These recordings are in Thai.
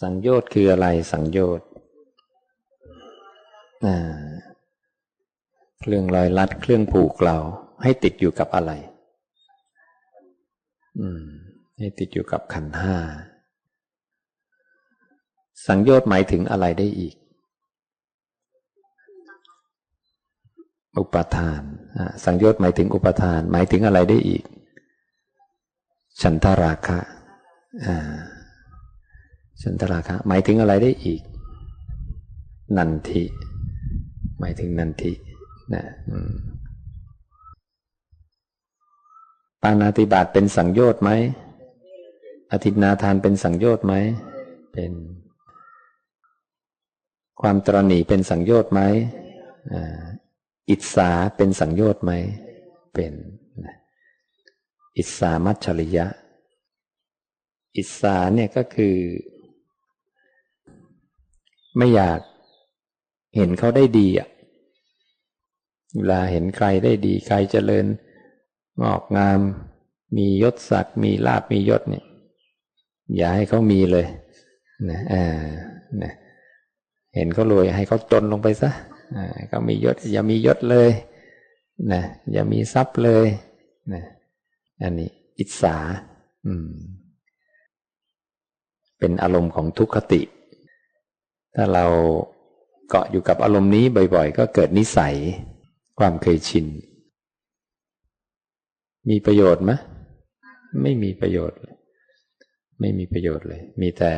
สังโยชน์คืออะไรสังโยชน์เครื่องลอยลัดเครื่องผูกเราให้ติดอยู่กับอะไร อืม ให้ติดอยู่กับขันห้า สังโยชน์หมายถึงอะไรได้อีก อุปทาน สังโยชน์หมายถึงอุปทาน หมายถึงอะไรได้อีก ฉันทราคะ ฉันทราคะหมายถึงอะไรได้อีก นันทิ หมายถึงนันทินะปานาติบาตเป็นสังโยชน์ไหมอธินาทานเป็นสังโยชน์ไหม เป็น ความตรณีเป็นสังโยชน์ไหมอิสาเป็นสังโยชน์ไหม เป็น อิสามัชฉริยะ อิสาเนี่ยก็คือ ไม่อยากเห็นเขาได้ดีอะเวลาเห็นใครได้ดีใครเจริญงอกงาม มียศศักดิ์มีลาบมียศเนี่ย อย่าให้เขามีเลยนะอ่านะเห็นเขารวยให้เขาจนลงไปซะอ่าเขามียศอย่ามียศเลยนะอย่ามีทรัพย์เลยนะอันนี้อิจฉาอืมเป็นอารมณ์ของทุกขติ ถ้าเราเกาะอยู่กับอารมณ์นี้บ่อยๆ ก็เกิดนิสัย ความเคยชิน มีประโยชน์ไหมไม่มีประโยชน์ไม่มีประโยชน์เลย มีแต่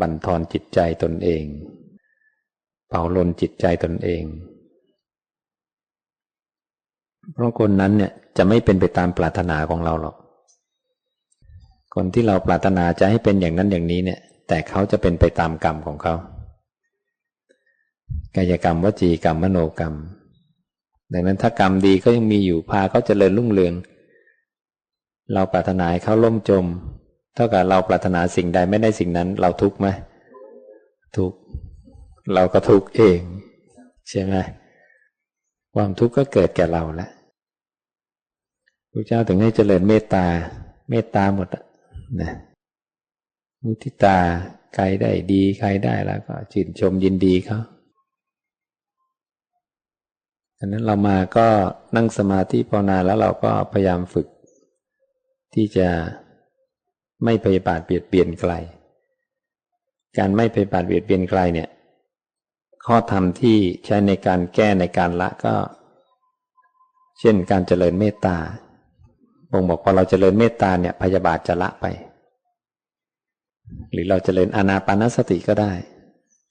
บั่นทอนจิตใจตนเองเป่าลนจิตใจตนเอง เพราะคนนั้นเนี่ยจะไม่เป็นไปตามปรารถนาของเราหรอก คนที่เราปรารถนาจะให้เป็นอย่างนั้นอย่างนี้เนี่ย แต่เขาจะเป็นไปตามกรรมของเขา กายกรรมวจีกรรมมโนกรรม ดังนั้นถ้ากรรมดีก็ยังมีอยู่พาเขาเจริญรุ่งเรือง เราปรารถนาให้เขาล่มจม เท่ากับเราปรารถนาสิ่งใดไม่ได้สิ่งนั้น เราทุกข์ไหมทุกข์เราก็ทุกข์เอง ใช่ไหมความทุกข์ก็เกิดแก่เราแล้วพระเจ้าถึงให้เจริญเมตตา เมตตาหมดนะมุทิตาใครได้ดี ใครได้แล้วก็ชื่นชมยินดีเขา ดังนั้นเรามาก็นั่งสมาธิภาวนาแล้วเราก็พยายามฝึก ที่จะไม่พยาบาทเบียดเบียนใครการไม่พยาบาทเบียดเบียนใครเนี่ย ข้อธรรมที่ใช้ในการแก้ในการละก็ เช่นการเจริญเมตตาบ่งบอกพอเราเจริญเมตตาเนี่ยพยาบาทจะละไป หรือเราเจริญอานาปานสติก็ได้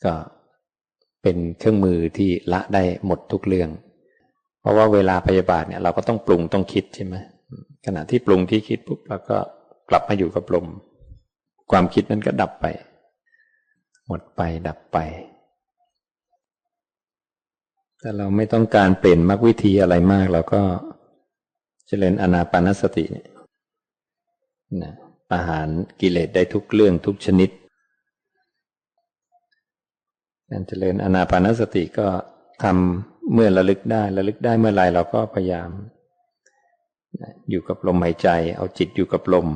ก็เป็นเครื่องมือที่ละได้หมดทุกเรื่อง ราะว่าเวลาพยาบาทเนี่ยเราก็ต้องปรุงต้องคิดใช่ไหมขณะที่ปรุงที่คิดปุ๊บเราก็กลับมาอยู่กับลม ความคิดนั้นก็ดับไป หมดไปดับไปถ้าเราไม่ต้องการเปลี่ยนมรรควิธีอะไรมากเราก็เจริญอนาปานสตินะอาหารกิเลสได้ทุกเรื่องทุกชนิดการเจริญอนาปานสติก็ทำ เมื่อระลึกได้ระลึกได้เมื่อไรเราก็พยายาม อยู่กับลมหายใจ เอาจิตอยู่กับลม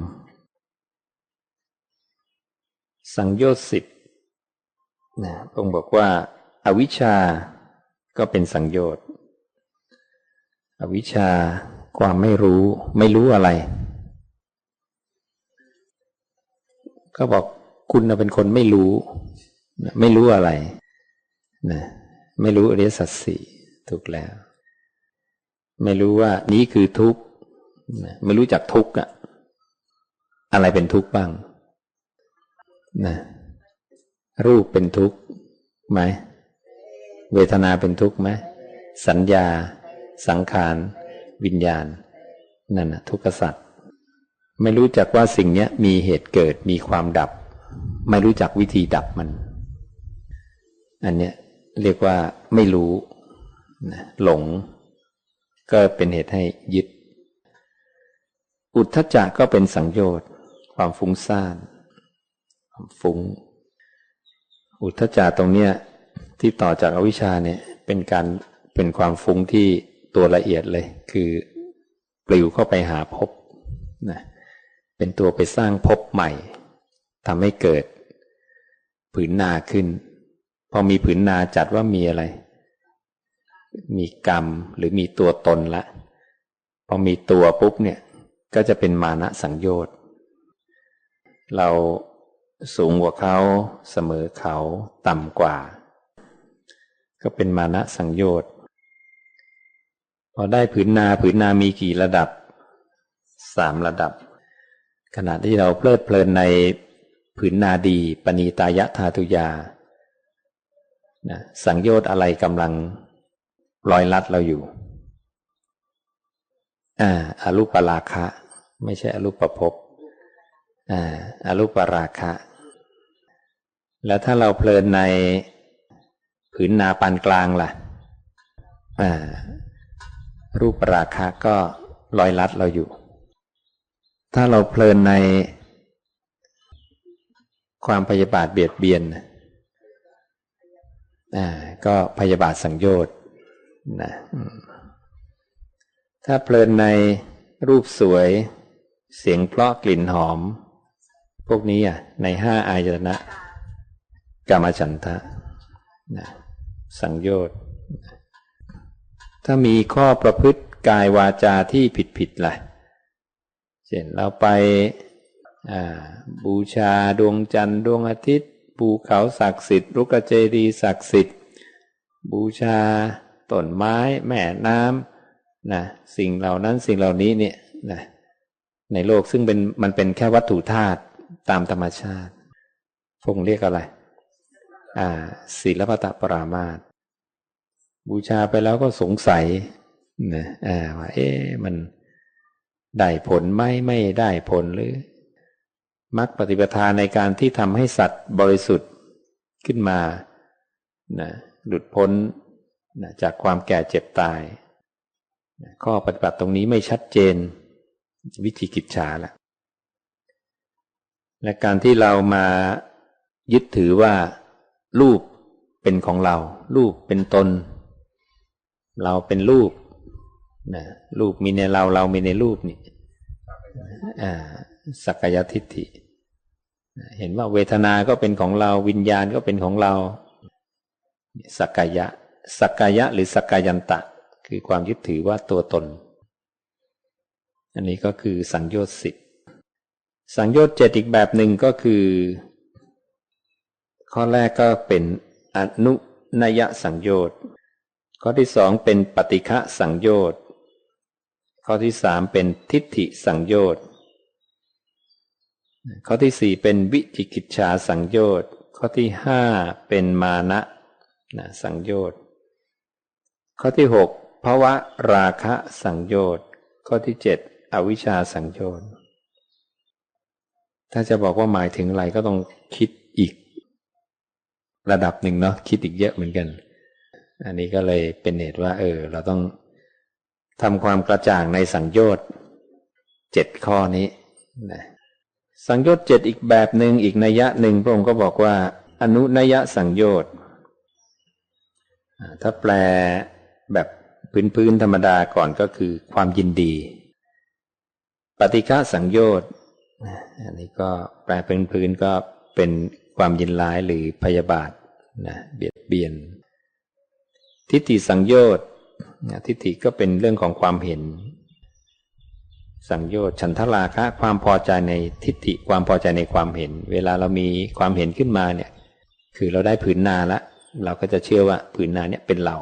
สังโยชน์สิบนะพงบอกว่าอาวิชชาก็เป็นสังโยชน์อวิชชาความไม่รู้ไม่รู้อะไร ก็บอกคุณเป็นคนไม่รู้ ไม่รู้อะไรนะไม่รู้อริยสัจสี่ ถูกแล้ว ไม่รู้ว่านี้คือทุกข์ไม่รู้จักทุกข์อะอะไรเป็นทุกข์บ้างนะรูปเป็นทุกข์ไหม เวทนาเป็นทุกข์ไหม สัญญา สังขาร วิญญาณ นั่นนะทุกขสัตว์ไม่รู้จักว่าสิ่งนี้มีเหตุเกิดมีความดับ ไม่รู้จักวิธีดับมัน อันเนี้ยเรียกว่าไม่รู้ หลง ก็เป็นเหตุให้ยึด อุทธจักก็เป็นสังโยชน์ ความฟุ้งซ่านความฟุ้ง อุทธจักตรงเนี้ยที่ต่อจากอวิชชาเนี่ยเป็นการเป็นความฟุ้งที่ตัวละเอียดเลย คือปลิวเข้าไปหาพบนะเป็นตัวไปสร้างพบใหม่ทำให้เกิด ผืนนาขึ้น พอมีผืนนาจัดว่ามีอะไร มีกรรมหรือมีตัวตนละ พอมีตัวปุ๊บเนี่ยก็จะเป็นมานะสังโยชน์ เราสูงกว่าเขาเสมอเขาต่ำกว่า ก็เป็นมานะสังโยชน์พอได้ผืนนาผืนนามีกี่ระดับสามระดับ ขณะที่เราเพลิดเพลินในผืนนาดีปณีตายะธาตุยานะสังโยชน์อะไรกำลัง ลอยลัดเราอยู่อ่าอารูปราคะ ไม่ใช่อรูปภพอ่าอารูปราคะ แล้วถ้าเราเพลินในผืนนาปานกลางล่ะอ่ารูปราคะก็ลอยลัดเราอยู่ ถ้าเราเพลินในความพยาบาทเบียดเบียน อ่า ก็พยาบาทสังโยชน์ นะถ้าเพลินในรูปสวย เสียงเพราะกลิ่นหอม พวกนี้อะ ในห้าอายตนะกามฉันทะนะสังโยชน์ถ้ามีข้อประพฤติกายวาจาที่ผิดผิดล่ะ เช่นเราไปบูชาดวงจันทร์ดวงอาทิตย์ ภูเขาศักดิ์สิทธิ์รุกเจดีศักดิ์สิทธิ์ บูชา ต้นไม้แม่น้ำนะสิ่งเหล่านั้นสิ่งเหล่านี้เนี่ยนะในโลกซึ่งเป็นมันเป็นแค่วัตถุธาตุตามธรรมชาติพงเรียกอะไร อ่าศีลปตะปรามาตบูชาไปแล้วก็สงสัยนะอ่าว่าเอ๊ะมันได้ผลไหมไม่ได้ผลหรือมรรคปฏิปทาในการที่ทำให้สัตว์บริสุทธิ์ขึ้นมานะหลุดพ้น นะจากความแก่เจ็บตายนะข้อปฏิบัติตรงนี้ไม่ชัดเจน วิธีกิจฉาละและการที่เรามายึดถือว่า รูปเป็นของเรา รูปเป็นตน เราเป็นรูปนะรูปมีในเราเรามีในรูปนี่สักกายทิฏฐิ เห็นว่าเวทนา ก็เป็นของเรา วิญญาณก็เป็นของเรา สักกายะ สักกายะหรือสักกายันตะ คือความยึดถือว่าตัวตน อันนี้ก็คือสังโยชน์สิบสังโยชน์เจ็ดอีกแบบหนึ่งก็คือ ข้อแรกก็เป็นอนุนยสังโยชน์ข้อที่สองเป็นปฏิฆะสังโยชน์ ข้อที่สามเป็นทิฏฐิสังโยชน์ ข้อที่สี่เป็นวิจิกิจฉาสังโยชน์ ข้อที่ห้าเป็นมานะนะสังโยชน์ ข้อที่หกภาวะราคะสังโยชน์ ข้อที่เจ็ดอวิชชาสังโยชน์ ถ้าจะบอกว่าหมายถึงอะไรก็ต้องคิดอีก ระดับหนึ่งเนาะคิดอีกเยอะเหมือนกัน อันนี้ก็เลยเป็นเหตุว่า เออ เราต้องทำความกระจ่างในสังโยชน์เจ็ดข้อนี้นะสังโยชน์เจ็ดอีกแบบหนึ่งอีกนัยยะหนึ่งพระองค์ก็บอกว่า อนุนัยสังโยชน์ถ้าแปล แบบพื้นๆธรรมดาก่อนก็คือความยินดี ปฏิฆะสังโยชน์อันนี้ก็แปลพื้นก็เป็นความยินร้ายหรือพยาบาทนะเบียดเบียน ทิฏฐิสังโยชน์ทิฏฐิก็เป็นเรื่องของความเห็น สังโยชน์ฉันทราคะความพอใจในทิฏฐิความพอใจในความเห็น เวลาเรามีความเห็นขึ้นมาเนี่ย คือเราได้ผืนนาละ เราก็จะเชื่อว่าผืนนาเนี่ยเป็นเรา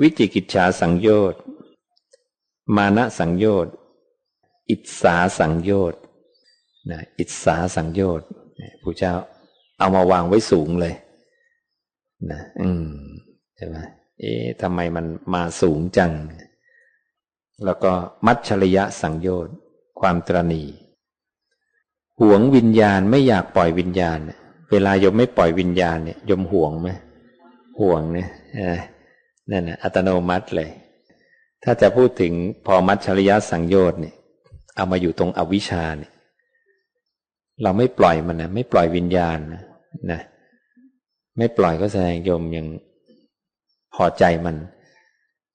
วิจิกิจฉาสังโยชน์ มานะสังโยชน์ อิสาสังโยชน์นะอิสาสังโยชน์พระเจ้าเอามาวางไว้สูงเลยนะอืมใช่ไหมเอ๊ะทำไมมันมาสูงจัง แล้วก็มัชชริยะสังโยชน์ ความตรณีหวงวิญญาณไม่อยากปล่อยวิญญาณ เวลายมไม่ปล่อยวิญญาณเนี่ยยมห่วงไหมห่วงเนี่ย นั่นนะอัตโนมัติเลย ถ้าจะพูดถึงพอมัชชริยะสังโยชน์เนี่ย เอามาอยู่ตรงอวิชชาเนี่ย เราไม่ปล่อยมันนะไม่ปล่อยวิญญาณนะนะไม่ปล่อยก็แสดงโยมยังพอใจมัน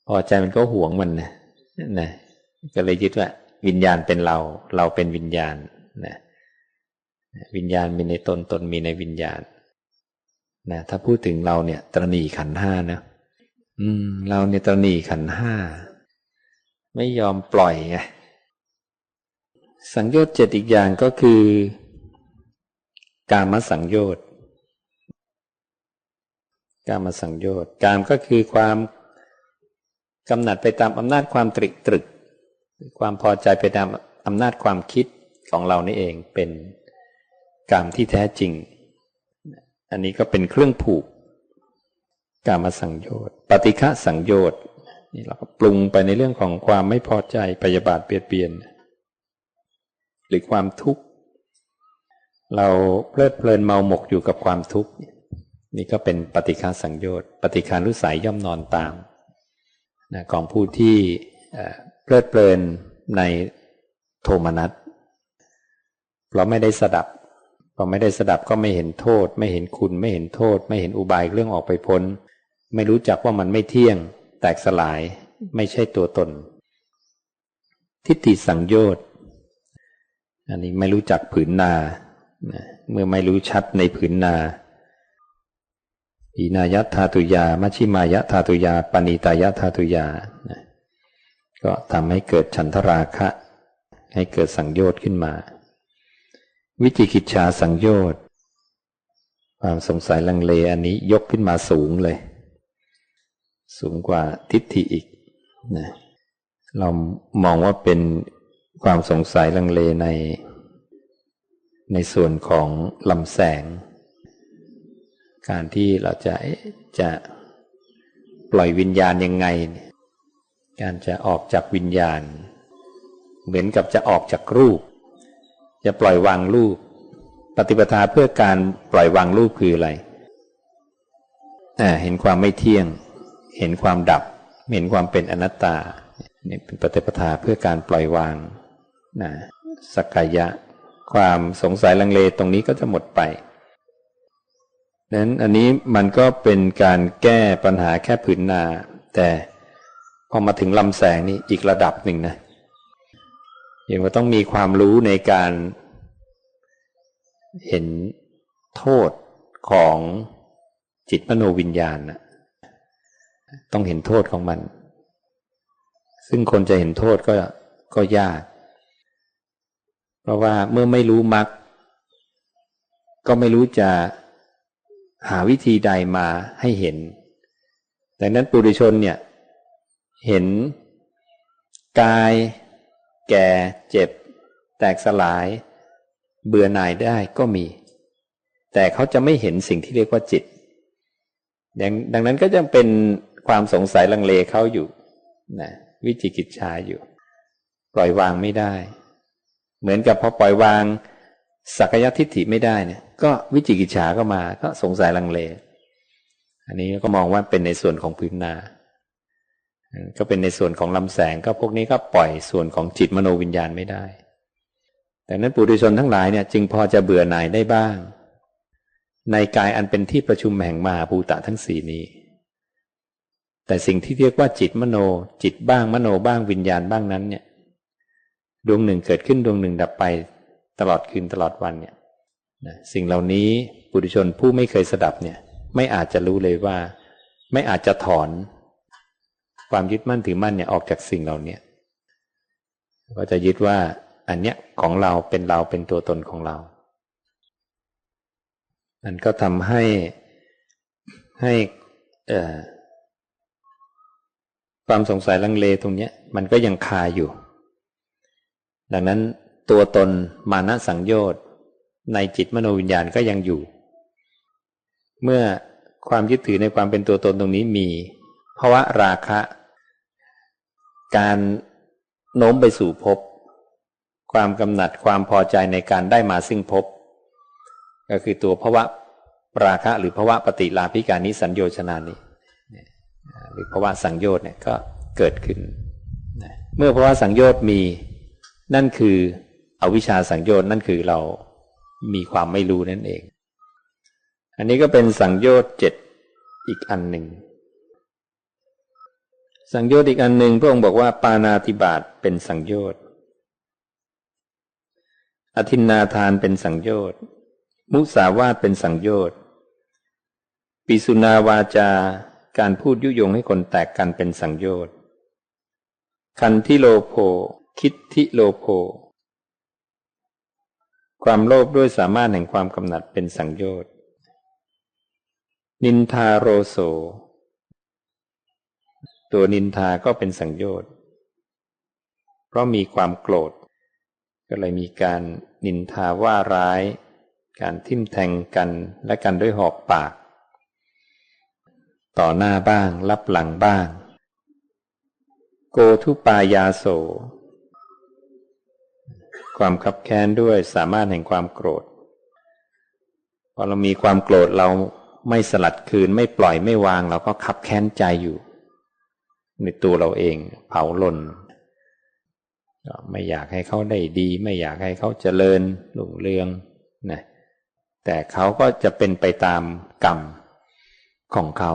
พอใจมันก็หวงมันนะนะก็เลยยึดว่า วิญญาณเป็นเรา เราเป็นวิญญาณนะวิญญาณมีในตนตนมีในวิญญาณนะถ้าพูดถึงเราเนี่ยตรณีขันห้านะ อืม เราเนี่ยตรณีขันห้า ไม่ยอมปล่อยไงสังโยชน์เจ็ดอีกอย่างก็คือ การมสังโยชน์การมาสังโยชน์การก็คือความกำหนัดไปตามอำนาจความตรึกตรึก ความพอใจไปตามอำนาจความคิดของเรานี่เองเป็นกรรมที่แท้จริง อันนี้ก็เป็นเครื่องผูกกามาสังโยชน์ ฏิฆะสังโยชน์นี่เราก็ปรุงไปในเรื่องของความไม่พอใจพยาบาทเปลี่ยนเปลี่ยน หรือความทุกข์ เราเพลิดเพลินเมาหมกอยู่กับความทุกข์ นี่ก็เป็นปฏิฆาสังโยชน์ปฏิฆานุสัยย่อมนอนตามนะของผู้ที่เพลิดเพลินในโทมนัสเราไม่ได้สดับเพอไม่ได้สดับก็ไม่เห็นโทษ ไม่เห็นคุณไม่เห็นโทษ ไม่เห็นอุบายเรื่องออกไปพ้น ไม่รู้จักว่ามันไม่เที่ยง แตกสลาย ไม่ใช่ตัวตน ทิฏฐิสังโยชน์อันนี้ไม่รู้จักผืนนา เมื่อไม่รู้ชัดในผืนนาอินายธาตุยา มัชิมายธาตุยา ปณิตายธาตุยา ก็ทำให้เกิดฉันทราคะ ให้เกิดสังโยชน์ขึ้นมา วิจิกิจชาสังโยชน์ ความสงสัยลังเลอันนี้ยกขึ้นมาสูงเลย สูงกว่าทิฏฐิอีกนะเรามองว่าเป็นความสงสัยลังเลใน ในส่วนของลำแสง การที่เราจะจะปล่อยวิญญาณยังไง การจะออกจากวิญญาณ เหมือนกับจะออกจากรูป จะปล่อยวางรูป ปฏิปทาเพื่อการปล่อยวางรูปคืออะไรเห็นความไม่เที่ยง เห็นความดับ เห็นความเป็นอนัตตานี่เป็นปฏิปทาเพื่อการปล่อยวางนะสักกายะ ความสงสัยลังเลตรงนี้ก็จะหมดไปนั้นอันนี้มันก็เป็นการแก้ปัญหาแค่ผืนนา แต่พอมาถึงลำแสงนี่อีกระดับหนึ่งนะยังว่าต้องมีความรู้ในการ เห็นโทษของจิตมโนวิญญาณนะ ต้องเห็นโทษของมัน ซึ่งคนจะเห็นโทษก็ก็ยาก เพราะว่าเมื่อไม่รู้มรรคก็ไม่รู้จะหาวิธีใดมาให้เห็น ดังนั้นปุถุชนเนี่ยเห็นกาย แก่เจ็บ แตกสลาย เบื่อหน่ายได้ก็มี แต่เขาจะไม่เห็นสิ่งที่เรียกว่าจิต ดังดังนั้นก็จะเป็น ความสงสัยลังเลเขาอยู่นะวิจิกิจชาอยู่ ปล่อยวางไม่ได้ เหมือนกับพอปล่อยวางสักยทิฏฐิไม่ได้เนี่ย ก็วิจิกิจฉาก็มา ก็สงสัยลังเล อันนี้ก็มองว่าเป็นในส่วนของพื้นนา ก็เป็นในส่วนของลำแสงก็พวกนี้ก็ปล่อยส่วนของจิตมโนวิญญาณไม่ได้แต่นั้นปุถุชนทั้งหลายเนี่ยจึงพอจะเบื่อหน่ายได้บ้าง ในกายอันเป็นที่ประชุมแห่งมหาภูตะทั้งสี่นี้ แต่สิ่งที่เรียกว่าจิตมโน จิตบ้างมโนบ้างวิญญาณบ้างนั้นเนี่ยดวงหนึ่งเกิดขึ้นดวงหนึ่งดับไปตลอดคืนตลอดวันเนี่ยนะสิ่งเหล่านี้ปุถุชนผู้ไม่เคยสดับเนี่ยไม่อาจจะรู้เลยว่า ไม่อาจจะถอน ความยึดมั่นถือมั่นเนี่ยออกจากสิ่งเหล่านี้ก็จะยึดว่าอันเนี้ยของเราเป็นเราเป็นตัวตนของเรา มันก็ทำให้ให้ ความสงสัยลังเลตรงนี้มันก็ยังคาอยู่ ดังนั้นตัวตนมานะสังโยชน์ในจิตมโนวิญญาณก็ยังอยู่ เมื่อความยึดถือในความเป็นตัวตนตรงนี้มีภาวะราคะ การโน้มไปสู่ภพความกำหนัดความพอใจในการได้มาซึ่งภพก็คือตัวภาวะราคะหรือภาวะปฏิลาภิการนิสัญโยชนานี้ หรือภาวะสังโยชน์เนี่ยก็เกิดขึ้น เมื่อภาวะสังโยชน์มีนั่นคืออวิชชาสังโยชน์นั่นคือเรามีความไม่รู้นั่นเอง อันนี้ก็เป็นสังโยชน์เจ็ดอีกอันหนึ่ง สังโยชน์อีกอันหนึ่งพระองค์บอกว่าปานาติบาตเป็นสังโยชน์ อธินนาทานเป็นสังโยชน์ มุสาวาทเป็นสังโยชน์ ปิสุนาวาจา การพูดยุยงให้คนแตกกันเป็นสังโยชน์คันทิโลโภคิดทิโลโภความโลภด้วยสามารถแห่งความกำหนัดเป็นสังโยชน์ นินทาโรโส ตัวนินทาก็เป็นสังโยชน์ เพราะมีความโกรธ ก็เลยมีการนินทาว่าร้าย การทิ่มแทงกันและกันด้วยหอกปาก ต่อหน้าบ้าง รับหลังบ้าง โกทุปายาโส ความขับแค้นด้วยสามารถแห่งความโกรธ พอเรามีความโกรธเราไม่สลัดคืนไม่ปล่อยไม่วาง เราก็ขับแค้นใจอยู่ ในตัวเราเองเผาลนไม่อยากให้เขาได้ดี ไม่อยากให้เขาเจริญหลุ่งเรืองนะแต่เขาก็จะเป็นไปตามกรรม ของเขา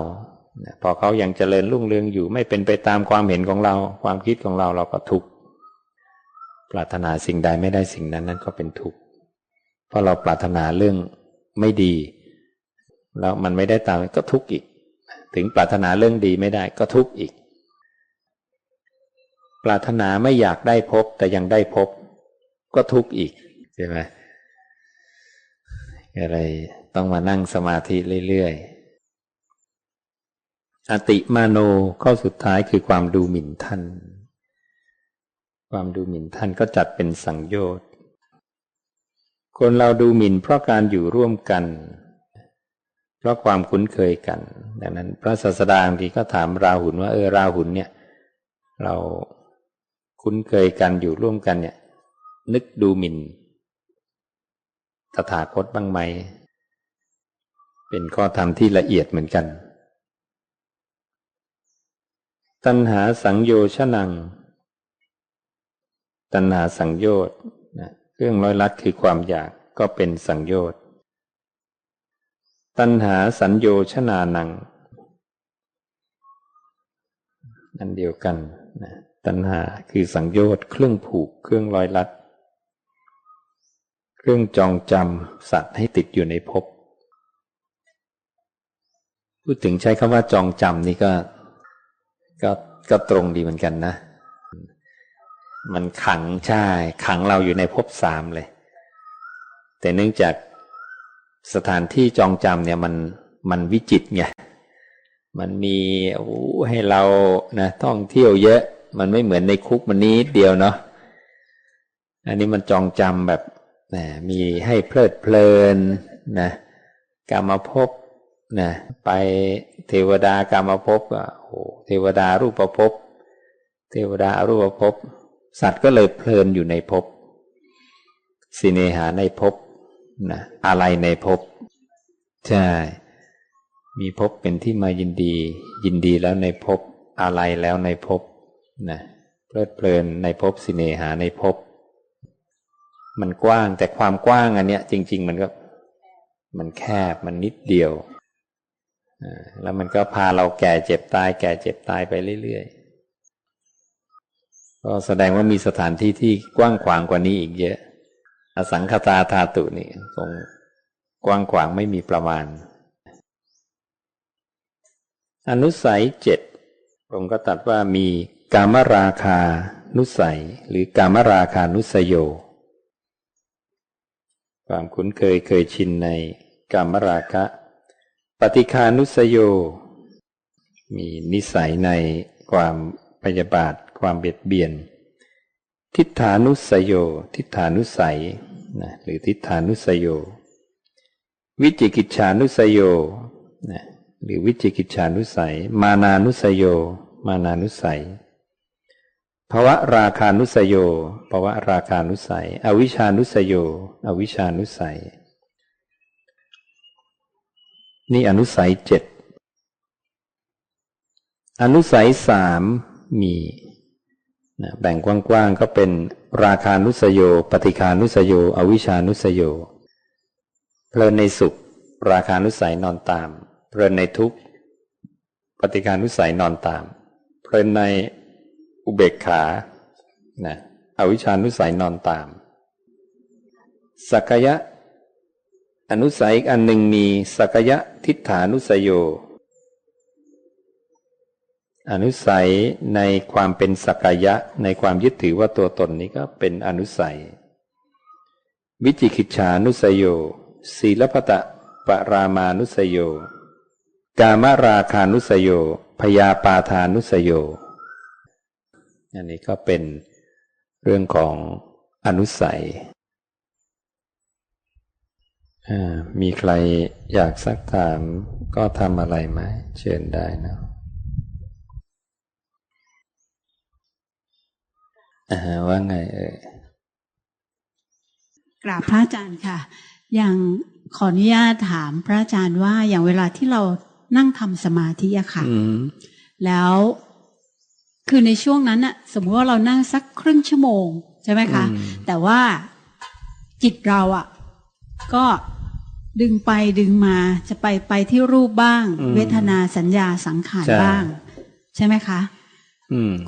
พอเขายังเจริญรุ่งเรืองอยู่ไม่เป็นไปตามความเห็นของเรา ความคิดของเราเราก็ทุกข์ปรารถนาสิ่งใดไม่ได้สิ่งนั้นนั่นก็เป็นทุกข์เพราะเราปรารถนาเรื่องไม่ดี แล้วมันไม่ได้ตามก็ทุกข์อีก ถึงปรารถนาเรื่องดีไม่ได้ก็ทุกข์อีก ปรารถนาไม่อยากได้พบแต่ยังได้พบ ก็ทุกข์อีกใช่ไหมอะไรต้องมานั่งสมาธิเรื่อยๆ อติมาโนข้อสุดท้ายคือความดูหมิ่นท่าน ความดูหมิ่นท่านก็จัดเป็นสังโยชน์ คนเราดูหมิ่นเพราะการอยู่ร่วมกัน เพราะความคุ้นเคยกัน ดังนั้นพระศาสดาบางทีก็ถามราหุลว่าเออราหุลเนี่ย เราคุ้นเคยกันอยู่ร่วมกันเนี่ย นึกดูหมิ่นตถาคตบ้างไหม เป็นข้อธรรมที่ละเอียดเหมือนกัน ตัณหาสังโยชนัง ตัณหาสังโยชน์เครื่องร้อยลัดคือความอยากก็เป็นสังโยชน์ตัณหาสัญโยชนานังอันเดียวกันนะตัณหาคือสังโยชน์เครื่องผูกเครื่องร้อยลัด เครื่องจองจำสัตว์ให้ติดอยู่ในภพพูดถึงใช้คำว่าจองจำนี่ก็ ก็ก็ตรงดีเหมือนกันนะ มันขังใช่ ขังเราอยู่ในภพสามเลย แต่เนื่องจากสถานที่จองจำเนี่ยมันมันวิจิตไงมันมีโอ้ให้เรานะท่องเที่ยวเยอะ มันไม่เหมือนในคุกมันนี้เดียวเนาะอันนี้มันจองจำแบบนะมีให้เพลิดเพลินนะกรรมภพ นะไปเทวดากรรมภพก็โอ้เทวดารูปภพเทวดารูปภพสัตว์ก็เลยเพลินอยู่ในภพสิเนหาในภพนะอะไรในภพใช่มีภพเป็นที่มายินดี ยินดีแล้วในภพอะไรแล้วในภพนะเพลิดเพลินในภพสิเนหาในภพมันกว้างแต่ความกว้างอันเนี้ยจริง ๆ มันก็ มันแคบมันนิดเดียว แล้วมันก็พาเราแก่เจ็บตาย แก่เจ็บตายไปเรื่อยๆ ก็แสดงว่ามีสถานที่ที่กว้างขวางกว่านี้อีกเยอะ อสังคตาธาตุนี่คงกว้างขวางไม่มีประมาณ อนุสัยเจ็ดผมก็ตัดว่ามีกามราคานุสัย หรือกามราคานุสยโย ความคุ้นเคยเคยชินในกามราคะ ปฏิคานุสโย มีนิสัยในความพยาบาทความเบียดเบียน ทิฏฐานุสโย ทิฏฐานุสัยนะหรือทิฏฐานุสโย วิจิกิจฉานุสโยนะหรือวิจิกิจฉานุสัย มานานุสโย มานานุสัยภวะราคานุสโยภวะราคานุสัย อวิชานุสโย อวิชานุสัย นี่อนุสัยเจ็ดอนุสัยสามมีนะแบ่งกว้างๆก็เป็นราคานุสโย ปฏิคานุสโย อวิชานุสโย เพลินในสุข ราคานุสัยนอนตาม เพลินในทุกข์ ปฏิคานุสัยนอนตาม เพลินในอุเบกขานะอวิชานุสัยนอนตาม สักยะ อนุสัยอีกอันหนึ่งมีสักยะทิฏฐานุสยโย อนุสัยในความเป็นสักยะในความยึดถือว่าตัวตนนี้ก็เป็นอนุสัย วิจิกิจฉานุสยโยศีลพัตะปรามานุสยโย กามราคานุสยโย พยาปาทานุสยโย อันนี้ก็เป็นเรื่องของอนุสัย มีใครอยากซักถามก็ทำอะไรไหมเชิญได้นะว่าไงเอ่ยกราบพระอาจารย์ค่ะ อย่างขออนุญาตถามพระอาจารย์ว่าอย่างเวลาที่เรานั่งทำสมาธิอะค่ะแล้วคือในช่วงนั้นอะสมมติว่าเรานั่งสักครึ่งชั่วโมง ใช่ไหมคะ แต่ว่าจิตเราอะก็ ดึงไปดึงมาจะไปไปที่รูปบ้าง เวทนาสัญญาสังขารบ้าง ใช่ไหมคะ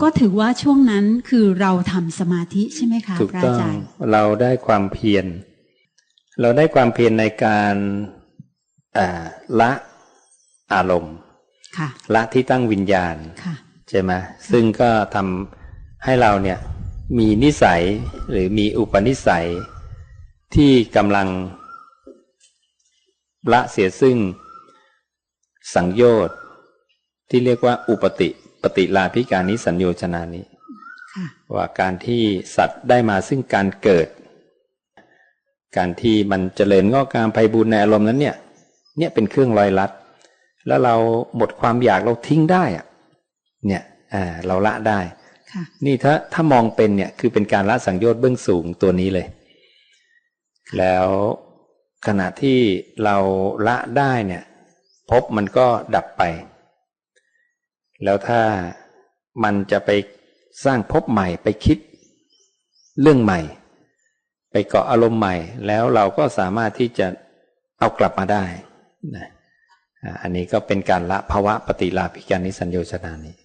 ก็ถือว่าช่วงนั้นคือเราทำสมาธิใช่ไหมคะถูกต้องเราได้ความเพียรเราได้ความเพียรในการละอารมณ์ละที่ตั้งวิญญาณใช่ไหมซึ่งก็ทำให้เราเนี่ยมีนิสัยหรือมีอุปนิสัยที่กำลัง ละเสียซึ่ง สังโยชน์ที่เรียกว่าอุปติปฏิลาภิการนิสัญโยชนานี้ว่าการที่สัตว์ได้มาซึ่งการเกิด การที่มันเจริญงอกงามไพบูรณ์ในอารมณ์นั้นเนี่ย เนี่ยเป็นเครื่องลอยลัด แล้วเราหมดความอยากเราทิ้งได้อะเนี่ยอ่าเราละได้นี่ถ้าถ้ามองเป็นเนี่ยคือเป็นการละสังโยชน์เบื้องสูงตัวนี้เลย แล้ว ขณะที่เราละได้เนี่ยพบมันก็ดับไป แล้วถ้ามันจะไปสร้างพบใหม่ไปคิดเรื่องใหม่ ไปเกาะอารมณ์ใหม่ แล้วเราก็สามารถที่จะเอากลับมาได้นะอันนี้ก็เป็นการละภาวะปฏิลาภิการนิสัญโยชนานี้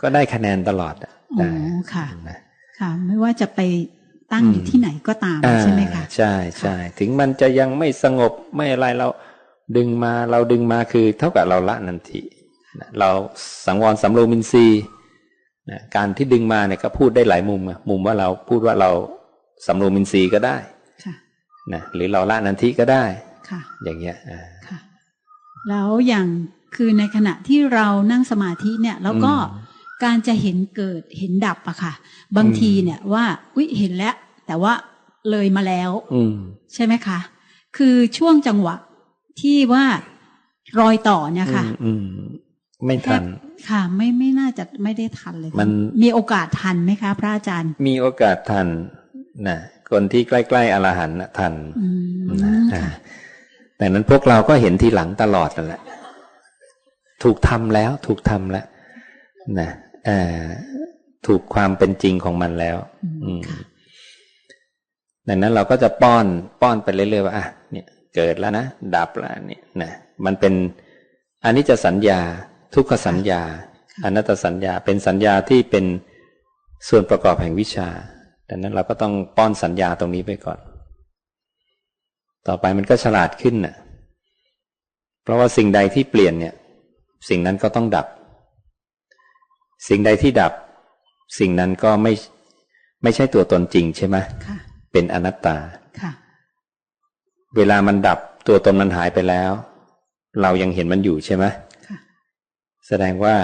ก็ได้คะแนนตลอดอ๋อค่ะ ค่ะ ไม่ว่าจะไป ตั้งอยู่ที่ไหนก็ตามใช่ไหมคะใช่ใช่ถึงมันจะยังไม่สงบไม่อะไรเราดึงมาเราดึงมาคือเท่ากับเราละนันทีเราสังวรสำรวมินทรีย์การที่ดึงมาเนี่ยก็พูดได้หลายมุมมุมว่าเราพูดว่าเราสำรวมินทรีย์ก็ได้นะหรือเราละนันทิก็ได้อย่างเงี้ยแล้วอย่างคือในขณะที่เรานั่งสมาธิเนี่ย แล้วก็ การจะเห็นเกิดเห็นดับอะค่ะ บางทีเนี่ยว่าอุ้ยเห็นแล้ว แต่ว่าเลยมาแล้วใช่ไหมคะ คือช่วงจังหวะที่ว่ารอยต่อเนี่ยค่ะไม่ทันค่ะ ไม่ไม่น่าจะไม่ได้ทันเลยมันมีโอกาสทันไหมคะ พระอาจารย์ มีโอกาสทันนะคนที่ใกล้ๆอรหันต์ทันนะแต่นั้นพวกเราก็เห็นทีหลังตลอดนั่นแหละ ถูกทำแล้ว ถูกทำแล้วนะ ถูกความเป็นจริงของมันแล้วอืมดังนั้นเราก็จะป้อนป้อนไปเรื่อยๆว่าอะเนี่ย เกิดแล้วนะดับแล้วเนี่ยนะมันเป็นอันนี้จะสัญญา ทุกขสัญญาอนัตตสัญญาเป็นสัญญาที่เป็นส่วนประกอบแห่งวิชาดังนั้นเราก็ต้องป้อนสัญญาตรงนี้ไปก่อน ต่อไปมันก็ฉลาดขึ้นน่ะ เพราะว่าสิ่งใดที่เปลี่ยนเนี่ย สิ่งนั้นก็ต้องดับ สิ่งใดที่ดับ สิ่งนั้นก็ไม่ไม่ใช่ตัวตนจริงใช่ไหมเป็นอนัตตาเวลามันดับตัวตนมันหายไปแล้ว เรายังเห็นมันอยู่ใช่ไหมแสดงว่า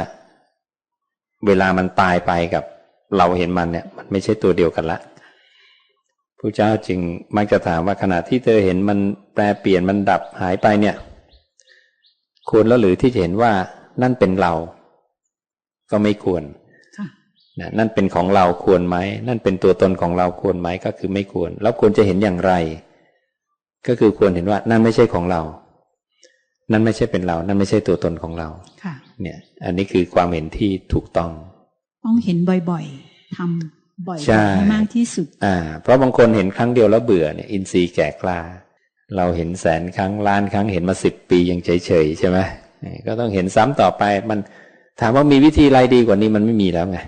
เวลามันตายไปกับเราเห็นมันเนี่ย มันไม่ใช่ตัวเดียวกันละพระเจ้าจึงมักจะถามว่าขณะที่เธอเห็นมันแปลเปลี่ยนมันดับหายไปเนี่ยควรแล้วหรือที่จะเห็นว่านั่นเป็นเรา ก็ไม่ควรนะนั่นเป็นของเราควรไหม นั่นเป็นตัวตนของเราควรไหมก็คือไม่ควร แล้วควรจะเห็นอย่างไร ก็คือควรเห็นว่านั่นไม่ใช่ของเรา นั่นไม่ใช่เป็นเรา นั่นไม่ใช่ตัวตนของเราค่ะ เนี่ย อันนี้คือความเห็นที่ถูกต้อง ต้องเห็นบ่อยๆทำบ่อยให้มากที่สุด อ่า เพราะบางคนเห็นครั้งเดียวแล้วเบื่อเนี่ยอินทรีย์แก่กล้า เราเห็นแสนครั้งล้านครั้งเห็นมาสิบปียังเฉยๆใช่ไหมก็ต้องเห็นซ้ำต่อไปมัน ถามว่ามีวิธีไรดีกว่านี้มันไม่มีแล้วไง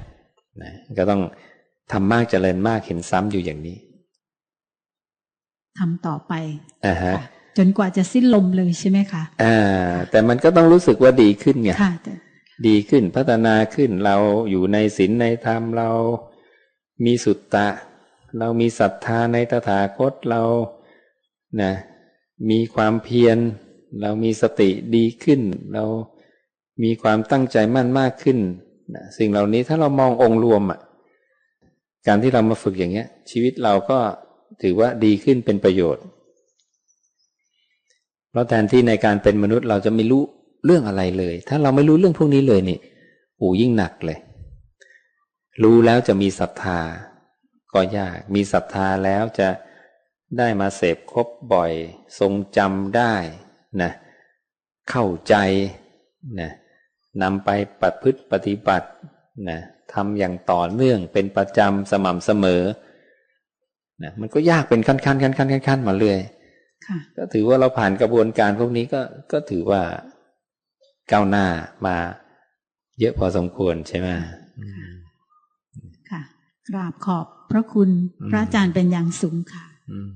นะก็ต้องทำมากเจริญมากเห็นซ้ำอยู่อย่างนี้ทำต่อไปอ่าฮะค่ะจนกว่าจะสิ้นลมเลยใช่ไหมคะอ่า แต่มันก็ต้องรู้สึกว่าดีขึ้นไงค่ะแต่ดีขึ้นพัฒนาขึ้นเราอยู่ในศีลในธรรมเรามีสุตตะ เรามีศรัทธาในตถาคตเรานะมีความเพียร เรามีสติดีขึ้น เรา มีความตั้งใจมั่นมากขึ้นนะสิ่งเหล่านี้ถ้าเรามององค์รวมอะการที่เรามาฝึกอย่างเงี้ย ชีวิตเราก็ถือว่าดีขึ้นเป็นประโยชน์ เพราะแทนที่ในการเป็นมนุษย์เราจะไม่รู้เรื่องอะไรเลย ถ้าเราไม่รู้เรื่องพวกนี้เลยนี่อ้ยิ่งหนักเลย รู้แล้วจะมีศรัทธา ก็ยาก มีศรัทธาแล้วจะได้มาเสพครบบ่อย ทรงจำได้นะเข้าใจนะ นำไปปฏิพฤติปฏิบัตินะทำอย่างต่อเนื่องเป็นประจำสม่ำเสมอนะมันก็ยากเป็นขั้นๆขั้นๆขั้นๆขั้นๆมาเรื่อยค่ะก็ถือว่าเราผ่านกระบวนการพวกนี้ก็ก็ถือว่าก้าวหน้ามาเยอะพอสมควรใช่ไหมอืมค่ะกราบขอบพระคุณอืมพระอาจารย์เป็นอย่างสูงค่ะอืม